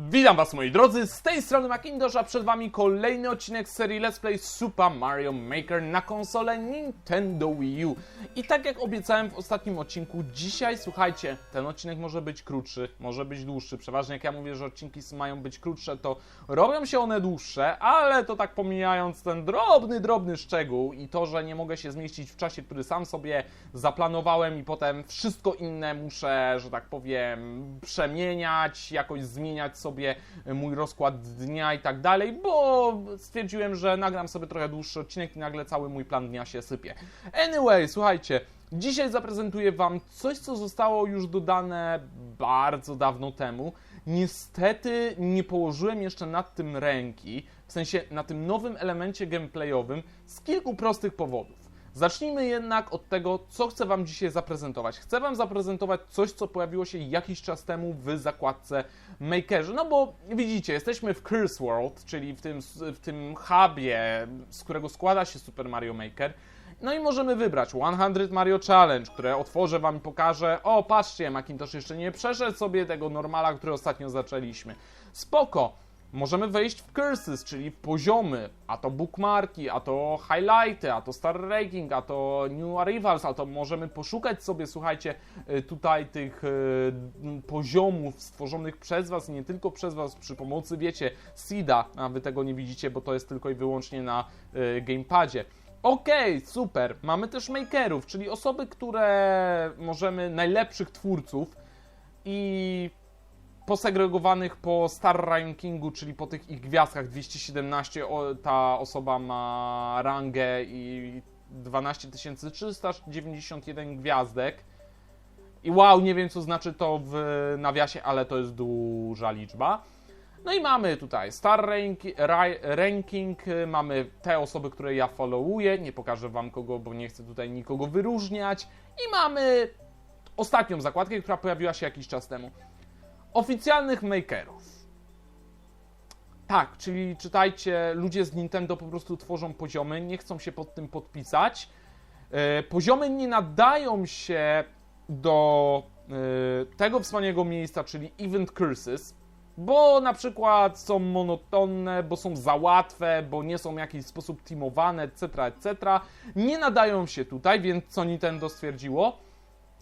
Witam was moi drodzy, z tej strony Macintosh, a przed wami kolejny odcinek serii Let's Play Super Mario Maker na konsolę Nintendo Wii U. I tak jak obiecałem w ostatnim odcinku, dzisiaj słuchajcie, ten odcinek może być krótszy, może być dłuższy. Przeważnie jak ja mówię, że odcinki mają być krótsze, to robią się one dłuższe, ale to tak pomijając ten drobny, drobny szczegół i to, że nie mogę się zmieścić w czasie, który sam sobie zaplanowałem i potem wszystko inne muszę, że tak powiem, przemieniać, jakoś zmieniać sobie mój rozkład dnia i tak dalej, bo stwierdziłem, że nagram sobie trochę dłuższy odcinek i nagle cały mój plan dnia się sypie. Anyway, słuchajcie, dzisiaj zaprezentuję Wam coś, co zostało już dodane bardzo dawno temu. Niestety nie położyłem jeszcze nad tym ręki, w sensie na tym nowym elemencie gameplayowym z kilku prostych powodów. Zacznijmy jednak od tego, co chcę Wam dzisiaj zaprezentować. Chcę Wam zaprezentować coś, co pojawiło się jakiś czas temu w zakładce Makerze. No bo widzicie, jesteśmy w Curse World, czyli w tym, w tym hubie, z którego składa się Super Mario Maker. No i możemy wybrać 100 Mario Challenge, które otworzę Wam i pokażę. O, patrzcie, Macintosh jeszcze nie przeszedł sobie tego normala, który ostatnio zaczęliśmy. Spoko. Możemy wejść w curses, czyli poziomy, a to bookmarki, a to highlighty, a to star ranking, a to new arrivals, a to możemy poszukać sobie, słuchajcie, y, tutaj tych y, poziomów stworzonych przez Was, nie tylko przez Was, przy pomocy, wiecie, SIDA, a Wy tego nie widzicie, bo to jest tylko i wyłącznie na y, gamepadzie. Okej, okay, super. Mamy też makerów, czyli osoby, które możemy, najlepszych twórców i posegregowanych po star rankingu, czyli po tych ich gwiazdkach 217, ta osoba ma rangę i 12391 gwiazdek. I wow, nie wiem co znaczy to w nawiasie, ale to jest duża liczba. No i mamy tutaj star rank, ranking, mamy te osoby, które ja followuję, nie pokażę wam kogo, bo nie chcę tutaj nikogo wyróżniać. I mamy ostatnią zakładkę, która pojawiła się jakiś czas temu oficjalnych makerów. Tak, czyli czytajcie, ludzie z Nintendo po prostu tworzą poziomy, nie chcą się pod tym podpisać. E, poziomy nie nadają się do e, tego wspaniałego miejsca, czyli Event Curses, bo na przykład są monotonne, bo są za łatwe, bo nie są w jakiś sposób teamowane, etc., etc. Nie nadają się tutaj, więc co Nintendo stwierdziło?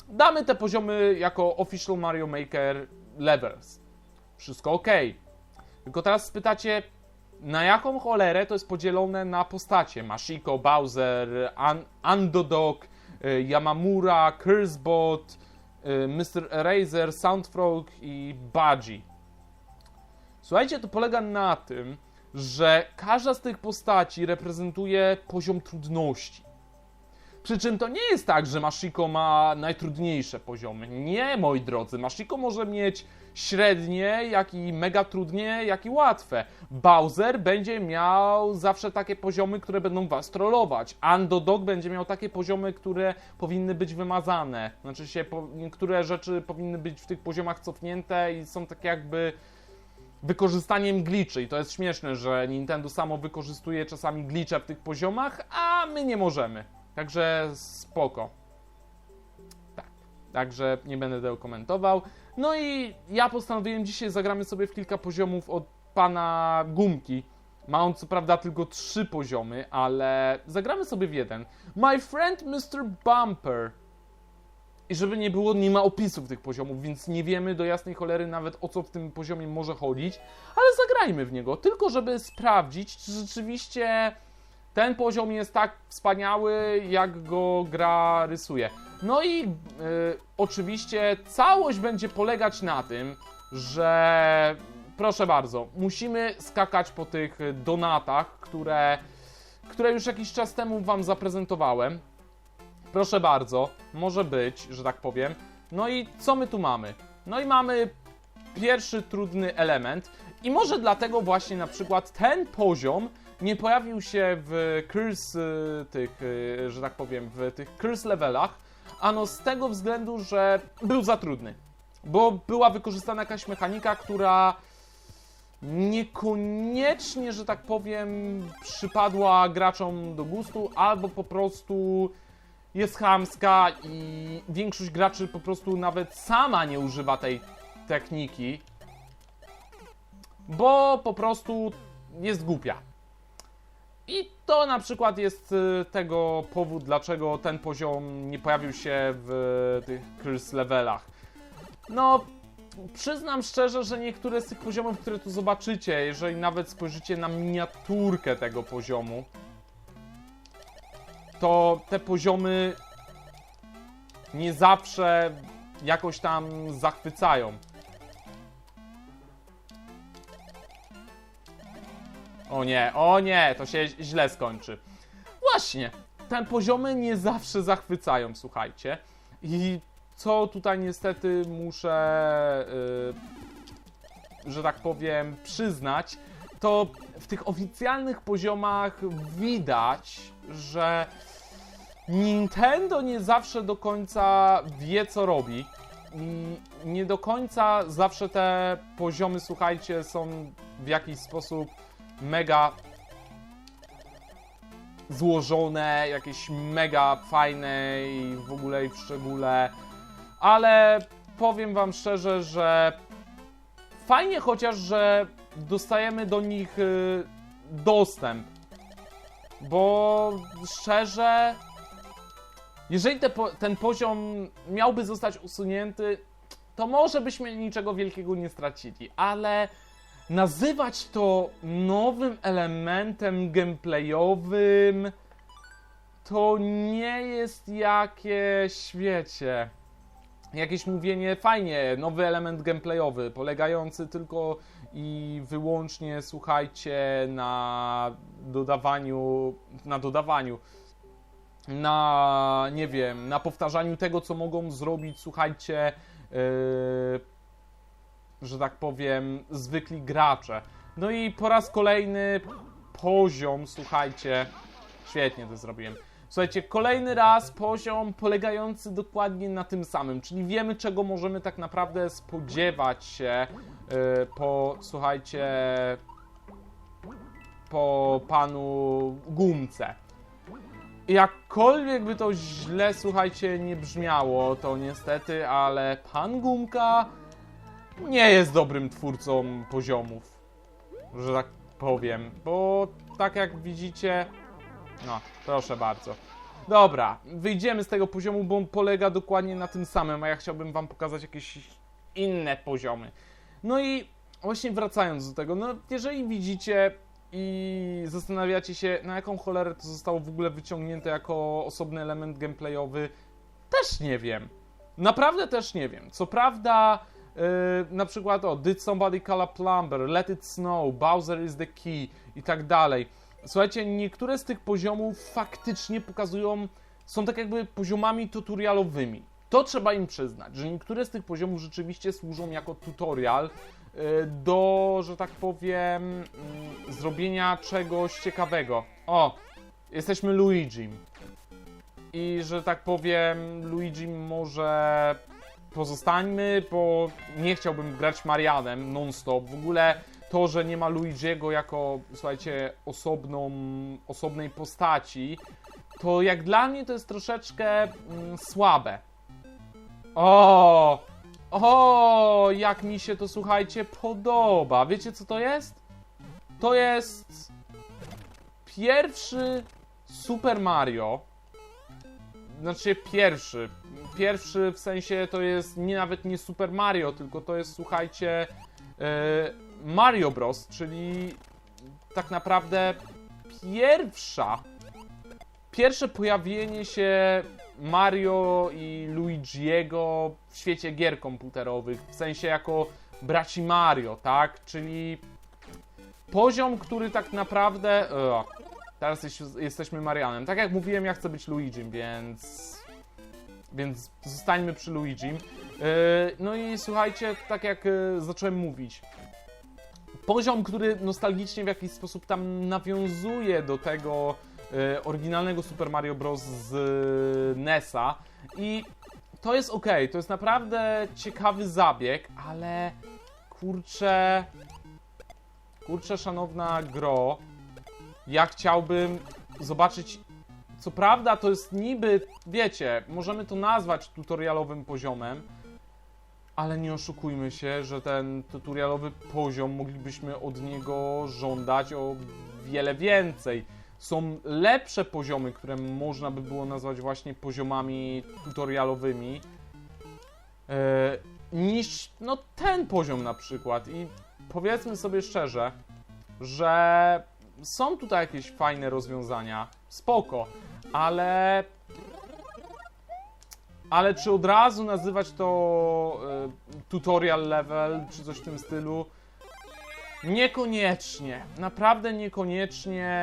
Damy te poziomy jako Official Mario Maker levels. Wszystko ok. Tylko teraz spytacie, na jaką cholerę to jest podzielone na postacie? Mashiko, Bowser, An Andodog, y, Yamamura, Cursebot, y, Mr. Eraser, Soundfrog i Budgie. Słuchajcie, to polega na tym, że każda z tych postaci reprezentuje poziom trudności. Przy czym to nie jest tak, że Mashiko ma najtrudniejsze poziomy. Nie, moi drodzy. Mashiko może mieć średnie, jak i mega trudnie, jak i łatwe. Bowser będzie miał zawsze takie poziomy, które będą was trollować. Andodog będzie miał takie poziomy, które powinny być wymazane. Znaczy się, niektóre rzeczy powinny być w tych poziomach cofnięte i są takie jakby wykorzystaniem glitchy. I to jest śmieszne, że Nintendo samo wykorzystuje czasami glitche w tych poziomach, a my nie możemy. Także spoko. Tak. Także nie będę tego komentował. No i ja postanowiłem dzisiaj zagramy sobie w kilka poziomów od pana Gumki. Ma on co prawda tylko trzy poziomy, ale zagramy sobie w jeden. My friend Mr. Bumper. I żeby nie było, nie ma opisów tych poziomów, więc nie wiemy do jasnej cholery nawet o co w tym poziomie może chodzić, ale zagrajmy w niego, tylko żeby sprawdzić, czy rzeczywiście ten poziom jest tak wspaniały, jak go gra rysuje. No i y, oczywiście całość będzie polegać na tym, że proszę bardzo, musimy skakać po tych donatach, które, które już jakiś czas temu Wam zaprezentowałem. Proszę bardzo, może być, że tak powiem. No i co my tu mamy? No i mamy pierwszy trudny element i może dlatego właśnie na przykład ten poziom nie pojawił się w curse y, tych, y, że tak powiem, w tych curse levelach, ano z tego względu, że był za trudny. Bo była wykorzystana jakaś mechanika, która niekoniecznie, że tak powiem, przypadła graczom do gustu, albo po prostu jest chamska i większość graczy po prostu nawet sama nie używa tej techniki. bo po prostu jest głupia. I to na przykład jest y, tego powód, dlaczego ten poziom nie pojawił się w tych curse levelach. No, przyznam szczerze, że niektóre z tych poziomów, które tu zobaczycie, jeżeli nawet spojrzycie na miniaturkę tego poziomu, to te poziomy nie zawsze jakoś tam zachwycają. O nie, o nie, to się źle skończy. Właśnie, te poziomy nie zawsze zachwycają, słuchajcie. I co tutaj niestety muszę, yy, że tak powiem, przyznać, to w tych oficjalnych poziomach widać, że Nintendo nie zawsze do końca wie, co robi. I nie do końca zawsze te poziomy, słuchajcie, są w jakiś sposób mega złożone, jakieś mega fajne i w ogóle i w szczególe. Ale powiem wam szczerze, że fajnie chociaż, że dostajemy do nich y, dostęp. Bo szczerze, jeżeli te, ten poziom miałby zostać usunięty, to może byśmy niczego wielkiego nie stracili, ale nazywać to nowym elementem gameplayowym to nie jest jakieś, wiecie, jakieś mówienie fajnie, nowy element gameplayowy, polegający tylko i wyłącznie, słuchajcie, na dodawaniu, na dodawaniu, na, nie wiem, na powtarzaniu tego, co mogą zrobić, słuchajcie, yy, że tak powiem, zwykli gracze. No i po raz kolejny poziom, słuchajcie, świetnie to zrobiłem. Słuchajcie, kolejny raz poziom polegający dokładnie na tym samym, czyli wiemy, czego możemy tak naprawdę spodziewać się yy, po, słuchajcie, po panu Gumce. Jakkolwiek by to źle, słuchajcie, nie brzmiało, to niestety, ale pan Gumka nie jest dobrym twórcą poziomów, że tak powiem, bo tak jak widzicie, no, proszę bardzo. Dobra, wyjdziemy z tego poziomu, bo on polega dokładnie na tym samym, a ja chciałbym wam pokazać jakieś inne poziomy. No i właśnie wracając do tego, no jeżeli widzicie i zastanawiacie się, na jaką cholerę to zostało w ogóle wyciągnięte jako osobny element gameplayowy, też nie wiem. Naprawdę też nie wiem. Co prawda, na przykład o Did Somebody Call a Plumber, Let It Snow, Bowser is the Key i tak dalej. Słuchajcie, niektóre z tych poziomów faktycznie pokazują, są tak jakby poziomami tutorialowymi. To trzeba im przyznać, że niektóre z tych poziomów rzeczywiście służą jako tutorial y, do, że tak powiem, mm, zrobienia czegoś ciekawego. O, jesteśmy Luigi. I że tak powiem, Luigi może pozostańmy, bo nie chciałbym grać Marianem non-stop. W ogóle to, że nie ma Luigiego jako, słuchajcie, osobną, osobnej postaci, to jak dla mnie to jest troszeczkę mm, słabe. O! O! Jak mi się to, słuchajcie, podoba. Wiecie, co to jest? To jest pierwszy Super Mario. Znaczy pierwszy. Pierwszy w sensie to jest nie nawet nie Super Mario, tylko to jest, słuchajcie, e, Mario Bros, czyli tak naprawdę pierwsza pierwsze pojawienie się Mario i Luigiego w świecie gier komputerowych, w sensie jako braci Mario, tak? Czyli poziom, który tak naprawdę. Teraz jest, jesteśmy Marianem. Tak jak mówiłem, ja chcę być Luigim, więc. Więc zostańmy przy Luigim. Yy, no i słuchajcie, tak jak yy, zacząłem mówić, poziom, który nostalgicznie w jakiś sposób tam nawiązuje do tego e, oryginalnego Super Mario Bros. z e, NES-a i to jest ok, to jest naprawdę ciekawy zabieg, ale kurczę, kurczę szanowna gro, ja chciałbym zobaczyć, co prawda to jest niby, wiecie, możemy to nazwać tutorialowym poziomem, ale nie oszukujmy się, że ten tutorialowy poziom moglibyśmy od niego żądać o wiele więcej. Są lepsze poziomy, które można by było nazwać właśnie poziomami tutorialowymi, e, niż no, ten poziom na przykład. I powiedzmy sobie szczerze, że są tutaj jakieś fajne rozwiązania, spoko, ale ale czy od razu nazywać to e, tutorial level, czy coś w tym stylu? Niekoniecznie. Naprawdę niekoniecznie.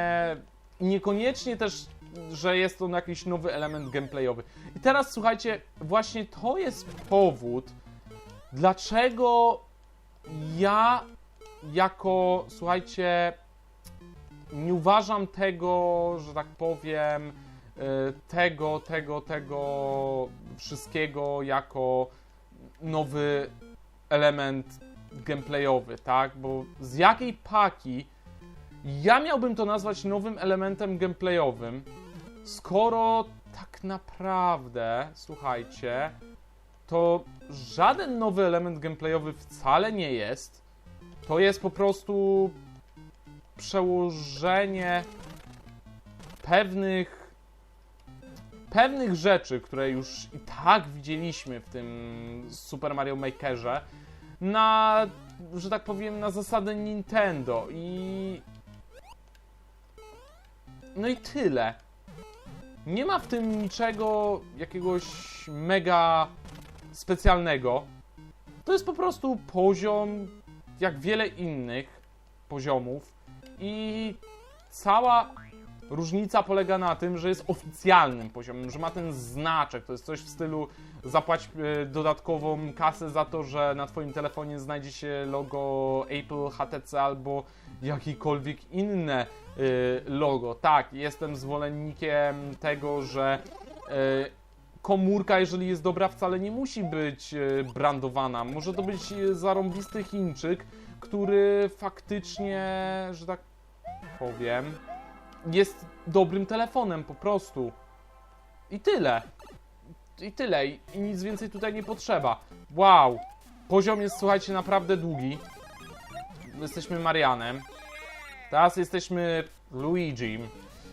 Niekoniecznie też, że jest to jakiś nowy element gameplayowy. I teraz słuchajcie, właśnie to jest powód, dlaczego ja jako, słuchajcie, nie uważam tego, że tak powiem, y, tego, tego, tego wszystkiego jako nowy element gameplayowy, tak? Bo z jakiej paki ja miałbym to nazwać nowym elementem gameplayowym, skoro tak naprawdę, słuchajcie, to żaden nowy element gameplayowy wcale nie jest. To jest po prostu przełożenie pewnych pewnych rzeczy, które już i tak widzieliśmy w tym Super Mario Makerze na, że tak powiem, na zasadę Nintendo i no i tyle. Nie ma w tym niczego jakiegoś mega specjalnego. To jest po prostu poziom jak wiele innych poziomów i cała różnica polega na tym, że jest oficjalnym poziomem, że ma ten znaczek. To jest coś w stylu zapłać e, dodatkową kasę za to, że na Twoim telefonie znajdzie się logo Apple, HTC albo jakikolwiek inne e, logo. Tak, jestem zwolennikiem tego, że e, komórka, jeżeli jest dobra, wcale nie musi być brandowana. Może to być zarąbisty Chińczyk, który faktycznie, że tak powiem, jest dobrym telefonem po prostu. I tyle. I tyle. I nic więcej tutaj nie potrzeba. Wow. Poziom jest, słuchajcie, naprawdę długi. Jesteśmy Marianem. Teraz jesteśmy Luigi.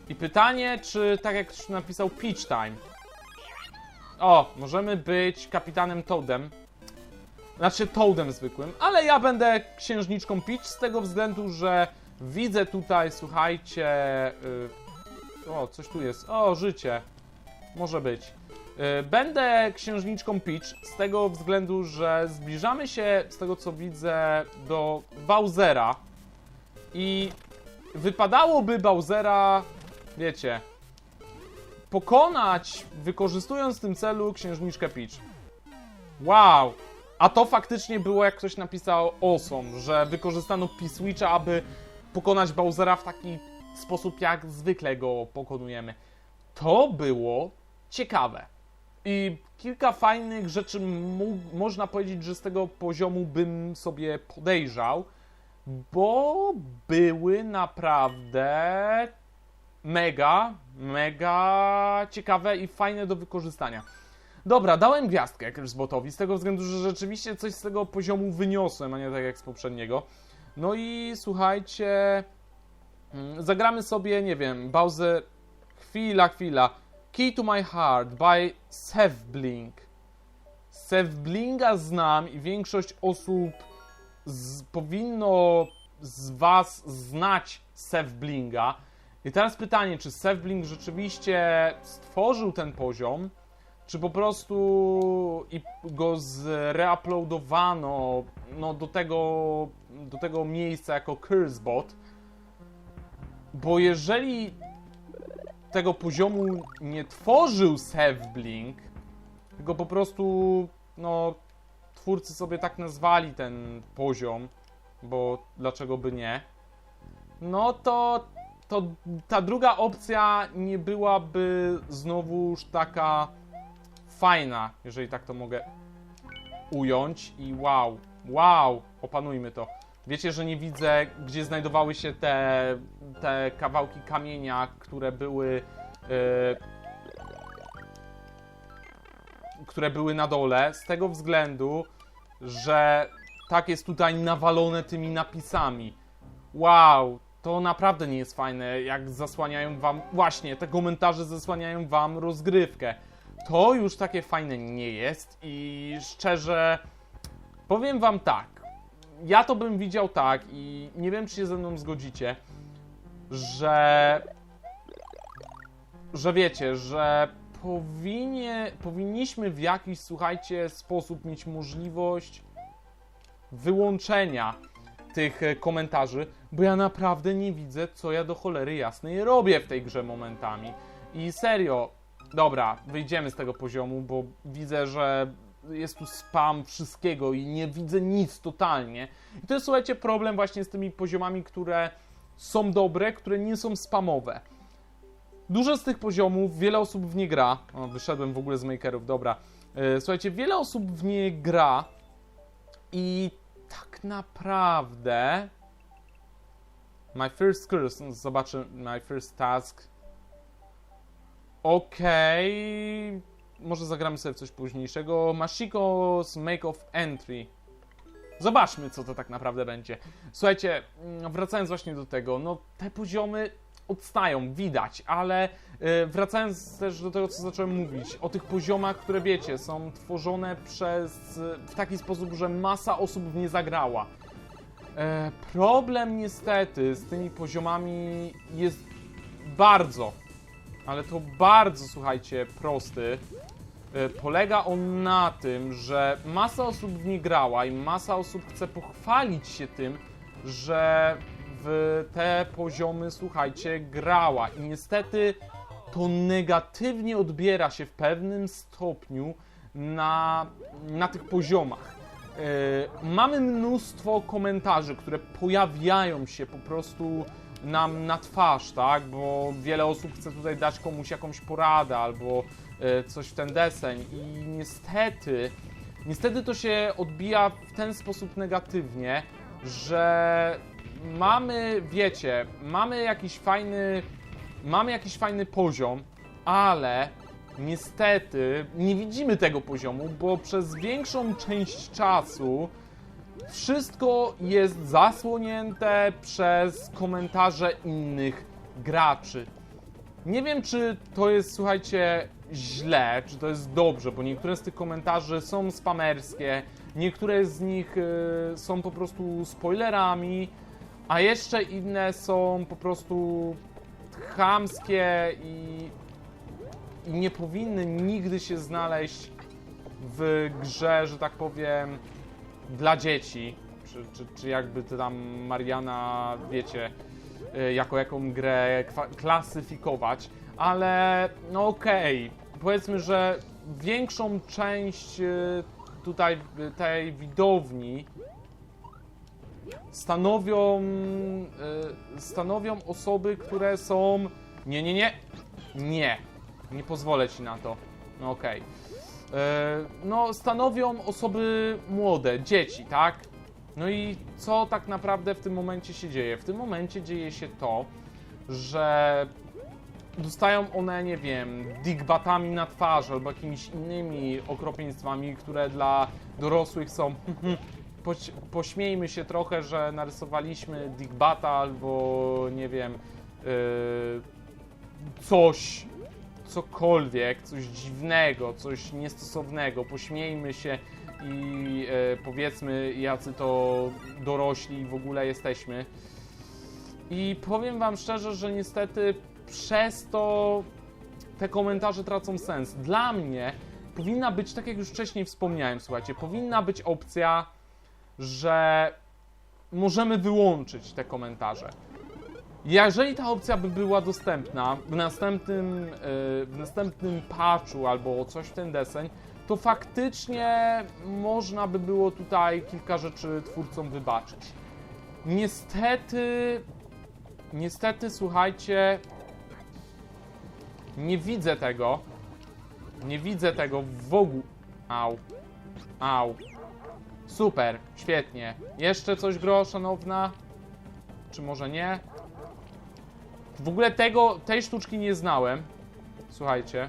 I pytanie, czy tak jak napisał Peach Time. O, możemy być kapitanem Toadem. Znaczy Toadem zwykłym, ale ja będę księżniczką Peach z tego względu, że widzę tutaj, słuchajcie... Yy, o, coś tu jest. O, życie. Może być. Yy, będę księżniczką Peach z tego względu, że zbliżamy się, z tego co widzę, do Bowsera. I wypadałoby Bowsera, wiecie, pokonać, wykorzystując w tym celu księżniczkę Peach. Wow! A to faktycznie było, jak ktoś napisał, awesome, że wykorzystano P-Switcha, aby pokonać Bowsera w taki sposób, jak zwykle go pokonujemy. To było ciekawe. I kilka fajnych rzeczy można powiedzieć, że z tego poziomu bym sobie podejrzał, bo były naprawdę mega, mega ciekawe i fajne do wykorzystania. Dobra, dałem gwiazdkę Botowi z tego względu, że rzeczywiście coś z tego poziomu wyniosłem, a nie tak jak z poprzedniego. No i słuchajcie, mm, zagramy sobie, nie wiem, Bowser, chwila, chwila. Key to my heart by Sevblink. Sevblinga znam i większość osób z, powinno z was znać Sevblinga. I teraz pytanie, czy Sevblink rzeczywiście stworzył ten poziom, czy po prostu go zreuploadowano no, do, tego, do tego miejsca jako Cursebot, bo jeżeli tego poziomu nie tworzył Sevblink, tylko po prostu no, twórcy sobie tak nazwali ten poziom, bo dlaczego by nie, no to, to ta druga opcja nie byłaby znowuż taka fajna, jeżeli tak to mogę ująć. I wow, wow, opanujmy to. Wiecie, że nie widzę, gdzie znajdowały się te, te kawałki kamienia, które były. Yy, które były na dole, z tego względu, że tak jest tutaj nawalone tymi napisami. Wow, to naprawdę nie jest fajne, jak zasłaniają wam, właśnie, te komentarze zasłaniają wam rozgrywkę. To już takie fajne nie jest i szczerze powiem wam tak. Ja to bym widział tak i nie wiem, czy się ze mną zgodzicie, że że wiecie, że powinie, powinniśmy w jakiś, słuchajcie, sposób mieć możliwość wyłączenia tych e, komentarzy, bo ja naprawdę nie widzę, co ja do cholery jasnej robię w tej grze momentami. I serio, dobra, wyjdziemy z tego poziomu, bo widzę, że jest tu spam wszystkiego i nie widzę nic totalnie. I to jest, słuchajcie, problem właśnie z tymi poziomami, które są dobre, które nie są spamowe. Dużo z tych poziomów, wiele osób w nie gra. O, wyszedłem w ogóle z makerów, dobra. E, Słuchajcie, wiele osób w nie gra i tak naprawdę. My first curse, zobaczę, my first task. Okej. Może zagramy sobie w coś późniejszego. Mashiko's Make of Entry. Zobaczmy, co to tak naprawdę będzie. Słuchajcie, mm, wracając właśnie do tego, no te poziomy odstają, widać, ale y, wracając też do tego, co zacząłem mówić, o tych poziomach, które wiecie, są tworzone przez, w taki sposób, że masa osób w nie zagrała. E, problem niestety z tymi poziomami jest bardzo, ale to bardzo, słuchajcie, prosty. E, Polega on na tym, że masa osób w nie grała i masa osób chce pochwalić się tym, że w te poziomy, słuchajcie, grała. I niestety to negatywnie odbiera się w pewnym stopniu na, na tych poziomach. E, mamy mnóstwo komentarzy, które pojawiają się po prostu nam na twarz, tak? Bo wiele osób chce tutaj dać komuś jakąś poradę albo e, coś w ten deseń i niestety, niestety to się odbija w ten sposób negatywnie, że mamy, wiecie, mamy jakiś fajny, mamy jakiś fajny poziom, ale niestety nie widzimy tego poziomu, bo przez większą część czasu wszystko jest zasłonięte przez komentarze innych graczy. Nie wiem, czy to jest, słuchajcie, źle, czy to jest dobrze, bo niektóre z tych komentarzy są spamerskie, niektóre z nich y, są po prostu spoilerami, a jeszcze inne są po prostu chamskie i, i nie powinny nigdy się znaleźć w grze, że tak powiem, dla dzieci. Czy, czy, czy jakby to tam Mariana, wiecie, y, jako jaką grę klasyfikować, ale no okej, powiedzmy, że większą część y, tutaj tej widowni stanowią, y, stanowią osoby, które są. Nie, nie, nie. Nie. Nie pozwolę ci na to. No okej. Y, No, stanowią osoby młode, dzieci, tak? No i co tak naprawdę w tym momencie się dzieje? W tym momencie dzieje się to, że dostają one, nie wiem, digbatami na twarz albo jakimiś innymi okropieństwami, które dla dorosłych są poś, pośmiejmy się trochę, że narysowaliśmy digbata albo nie wiem yy, coś, cokolwiek, coś dziwnego, coś niestosownego, pośmiejmy się i yy, powiedzmy jacy to dorośli w ogóle jesteśmy. I powiem wam szczerze, że niestety przez to te komentarze tracą sens. Dla mnie powinna być, tak jak już wcześniej wspomniałem, słuchajcie, powinna być opcja, że możemy wyłączyć te komentarze. Jeżeli ta opcja by była dostępna w następnym, yy, w następnym patchu albo coś w ten deseń, to faktycznie można by było tutaj kilka rzeczy twórcom wybaczyć. Niestety, niestety, słuchajcie, nie widzę tego. Nie widzę tego w ogóle. Au. Au. Super, świetnie. Jeszcze coś gro, szanowna? Czy może nie? W ogóle tego, tej sztuczki nie znałem. Słuchajcie.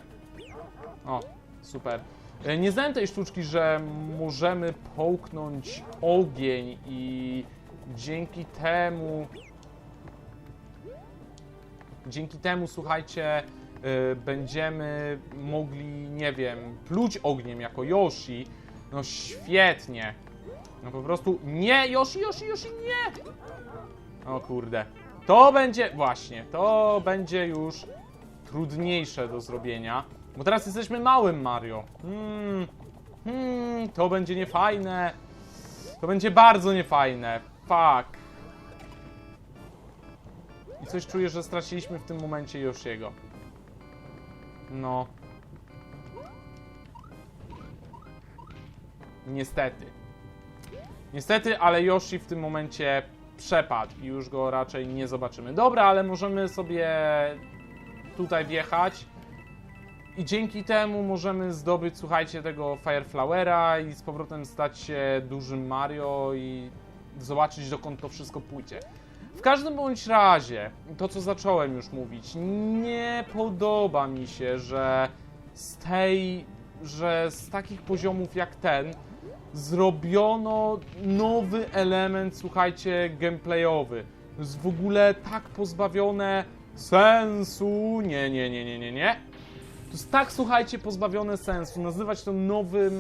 O, super. E, Nie znałem tej sztuczki, że możemy połknąć ogień i dzięki temu dzięki temu, słuchajcie, y, będziemy mogli, nie wiem, pluć ogniem jako Yoshi. No świetnie. No po prostu nie, Yoshi, Yoshi, Yoshi, nie! O kurde. To będzie, właśnie, to będzie już trudniejsze do zrobienia. Bo teraz jesteśmy małym Mario. Hmm, hmm, to będzie niefajne. To będzie bardzo niefajne. Fuck. I coś czuję, że straciliśmy w tym momencie Yoshiego. No. Niestety. Niestety, ale Yoshi w tym momencie przepadł i już go raczej nie zobaczymy. Dobra, ale możemy sobie tutaj wjechać. I dzięki temu możemy zdobyć, słuchajcie, tego Fireflowera i z powrotem stać się dużym Mario i zobaczyć dokąd to wszystko pójdzie. W każdym bądź razie, to co zacząłem już mówić, nie podoba mi się, że z tej, że z takich poziomów jak ten zrobiono nowy element, słuchajcie, gameplayowy. Jest w ogóle tak pozbawione sensu. Nie, nie, nie, nie, nie, nie. To jest tak, słuchajcie, pozbawione sensu, nazywać to nowym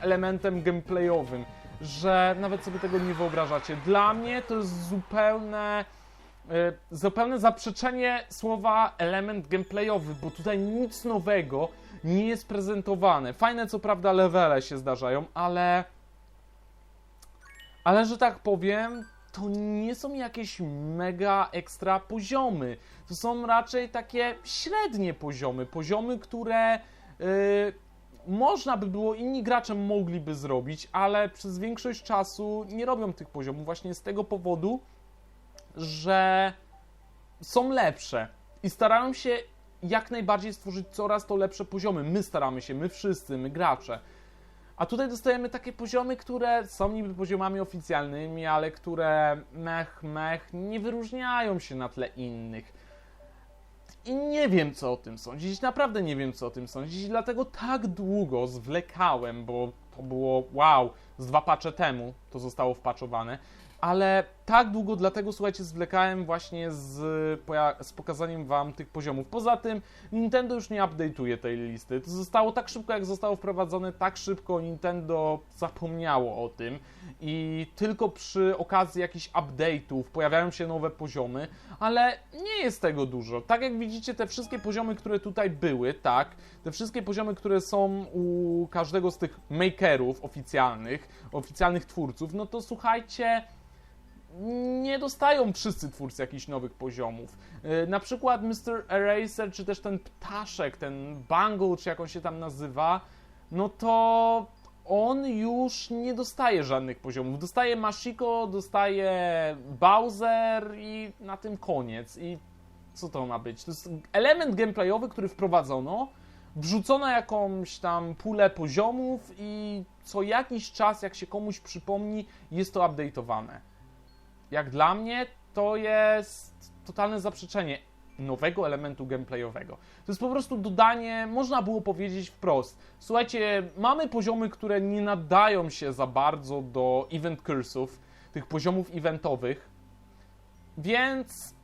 elementem gameplayowym, że nawet sobie tego nie wyobrażacie. Dla mnie to jest zupełne, e, zupełne zaprzeczenie słowa element gameplayowy, bo tutaj nic nowego nie jest prezentowane. Fajne, co prawda, levele się zdarzają, ale. Ale że tak powiem, to nie są jakieś mega ekstra poziomy. To są raczej takie średnie poziomy. Poziomy, które yy, można by było, inni gracze mogliby zrobić, ale przez większość czasu nie robią tych poziomów właśnie z tego powodu, że są lepsze i starają się jak najbardziej stworzyć coraz to lepsze poziomy. My staramy się, my wszyscy, my gracze. A tutaj dostajemy takie poziomy, które są niby poziomami oficjalnymi, ale które mech, mech nie wyróżniają się na tle innych. I nie wiem, co o tym sądzić. Naprawdę nie wiem, co o tym sądzić. Dlatego tak długo zwlekałem, bo to było wow, z dwa pacze temu to zostało wpaczowane. Ale tak długo dlatego, słuchajcie, zwlekałem właśnie z, z pokazaniem wam tych poziomów. Poza tym Nintendo już nie update'uje tej listy. To zostało tak szybko, jak zostało wprowadzone, tak szybko Nintendo zapomniało o tym i tylko przy okazji jakichś update'ów pojawiają się nowe poziomy, ale nie jest tego dużo. Tak jak widzicie, te wszystkie poziomy, które tutaj były, tak, te wszystkie poziomy, które są u każdego z tych makerów oficjalnych, oficjalnych twórców, no to słuchajcie, nie dostają wszyscy twórcy jakichś nowych poziomów. Yy, Na przykład Mr. Eraser, czy też ten ptaszek, ten Bungle, czy jak on się tam nazywa, no to on już nie dostaje żadnych poziomów. Dostaje Mashiko, dostaje Bowser i na tym koniec. I co to ma być? To jest element gameplayowy, który wprowadzono, wrzucono jakąś tam pulę poziomów i co jakiś czas, jak się komuś przypomni, jest to update'owane jak dla mnie, to jest totalne zaprzeczenie nowego elementu gameplayowego. To jest po prostu dodanie, można było powiedzieć wprost. Słuchajcie, mamy poziomy, które nie nadają się za bardzo do event cursów, tych poziomów eventowych, więc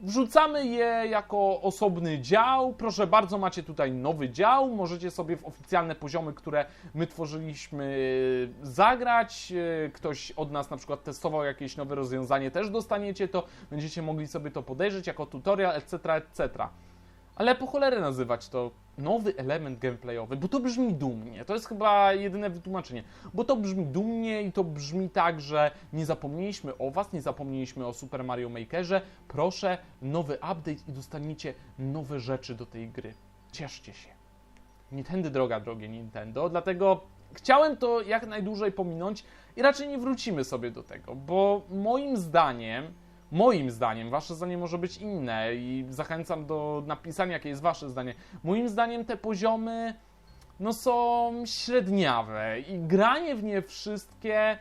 wrzucamy je jako osobny dział. Proszę bardzo, macie tutaj nowy dział. Możecie sobie w oficjalne poziomy, które my tworzyliśmy, zagrać. Ktoś od nas na przykład testował jakieś nowe rozwiązanie, też dostaniecie to. Będziecie mogli sobie to podejrzeć jako tutorial, etc., etc. Ale po cholerę nazywać to nowy element gameplayowy, bo to brzmi dumnie. To jest chyba jedyne wytłumaczenie. Bo to brzmi dumnie i to brzmi tak, że nie zapomnieliśmy o Was, nie zapomnieliśmy o Super Mario Makerze. Proszę, nowy update i dostaniecie nowe rzeczy do tej gry. Cieszcie się. Nie tędy droga, drogie Nintendo, dlatego chciałem to jak najdłużej pominąć i raczej nie wrócimy sobie do tego, bo moim zdaniem Moim zdaniem, wasze zdanie może być inne i zachęcam do napisania, jakie jest wasze zdanie. Moim zdaniem te poziomy no są średniawe i granie w nie wszystkie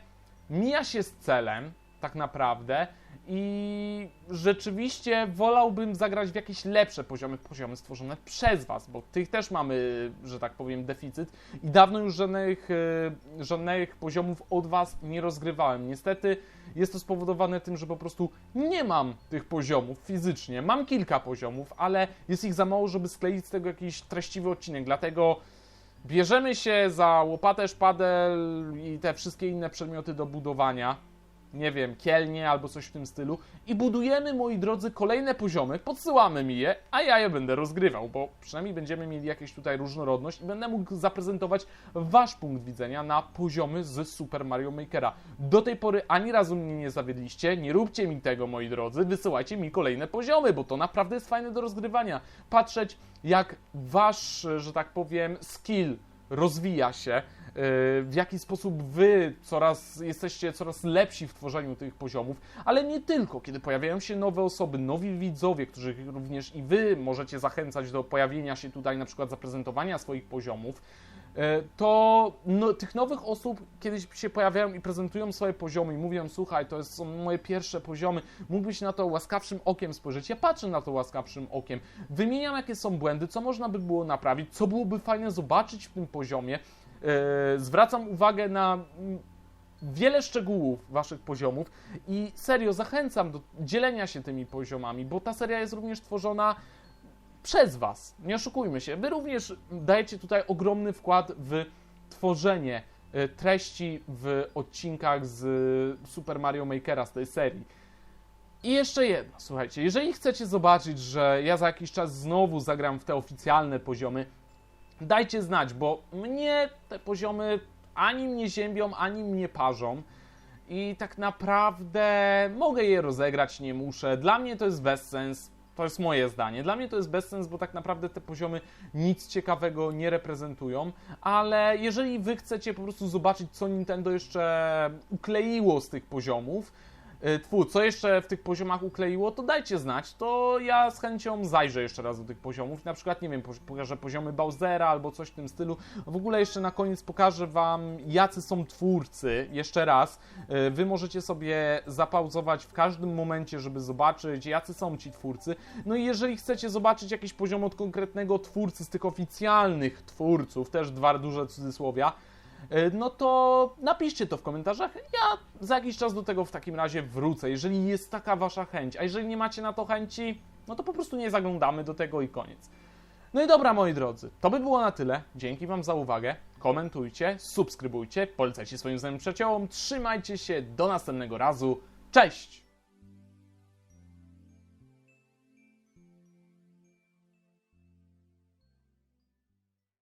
mija się z celem, tak naprawdę. I rzeczywiście wolałbym zagrać w jakieś lepsze poziomy, poziomy stworzone przez Was, bo tych też mamy, że tak powiem, deficyt i dawno już żadnych, e, żadnych poziomów od Was nie rozgrywałem. Niestety jest to spowodowane tym, że po prostu nie mam tych poziomów fizycznie. Mam kilka poziomów, ale jest ich za mało, żeby skleić z tego jakiś treściwy odcinek, dlatego bierzemy się za łopatę, szpadel i te wszystkie inne przedmioty do budowania nie wiem, kielnie albo coś w tym stylu i budujemy, moi drodzy, kolejne poziomy, podsyłamy mi je, a ja je będę rozgrywał, bo przynajmniej będziemy mieli jakąś tutaj różnorodność i będę mógł zaprezentować wasz punkt widzenia na poziomy z Super Mario Makera. Do tej pory ani razu mnie nie zawiedliście, nie róbcie mi tego, moi drodzy, wysyłajcie mi kolejne poziomy, bo to naprawdę jest fajne do rozgrywania. Patrzeć, jak wasz, że tak powiem, skill rozwija się, w jaki sposób wy coraz jesteście coraz lepsi w tworzeniu tych poziomów, ale nie tylko, kiedy pojawiają się nowe osoby, nowi widzowie, których również i wy możecie zachęcać do pojawienia się tutaj, na przykład zaprezentowania swoich poziomów, e, to no, tych nowych osób kiedyś się pojawiają i prezentują swoje poziomy i mówią, słuchaj, to są moje pierwsze poziomy, mógłbyś na to łaskawszym okiem spojrzeć. Ja patrzę na to łaskawszym okiem, wymieniam jakie są błędy, co można by było naprawić, co byłoby fajne zobaczyć w tym poziomie, zwracam uwagę na mm, wiele szczegółów waszych poziomów i serio zachęcam do dzielenia się tymi poziomami, bo ta seria jest również tworzona przez was. Nie oszukujmy się. Wy również dajecie tutaj ogromny wkład w tworzenie e, treści w odcinkach z Super Mario Makera z tej serii. I jeszcze jedno, słuchajcie, jeżeli chcecie zobaczyć, że ja za jakiś czas znowu zagram w te oficjalne poziomy, dajcie znać, bo mnie te poziomy ani mnie ziębią, ani mnie parzą. I tak naprawdę mogę je rozegrać, nie muszę. Dla mnie to jest bezsens. To jest moje zdanie. Dla mnie to jest bezsens, bo tak naprawdę te poziomy nic ciekawego nie reprezentują, ale jeżeli wy chcecie po prostu zobaczyć, co Nintendo jeszcze ukleiło z tych poziomów, tfu, co jeszcze w tych poziomach ukleiło, to dajcie znać, to ja z chęcią zajrzę jeszcze raz do tych poziomów, na przykład, nie wiem, pokażę poziomy Bowsera albo coś w tym stylu. W ogóle jeszcze na koniec pokażę Wam, jacy są twórcy, jeszcze raz. E, wy możecie sobie zapauzować w każdym momencie, żeby zobaczyć, jacy są ci twórcy. No i jeżeli chcecie zobaczyć jakiś poziom od konkretnego twórcy z tych oficjalnych twórców, też dwa duże cudzysłowia, E, no to napiszcie to w komentarzach. Ja za jakiś czas do tego w takim razie wrócę, jeżeli jest taka wasza chęć. A jeżeli nie macie na to chęci, no to po prostu nie zaglądamy do tego i koniec. No i dobra, moi drodzy, to by było na tyle. Dzięki Wam za uwagę. Komentujcie, subskrybujcie, polecajcie swoim znajomym przyjaciołom. Trzymajcie się, do następnego razu. Cześć!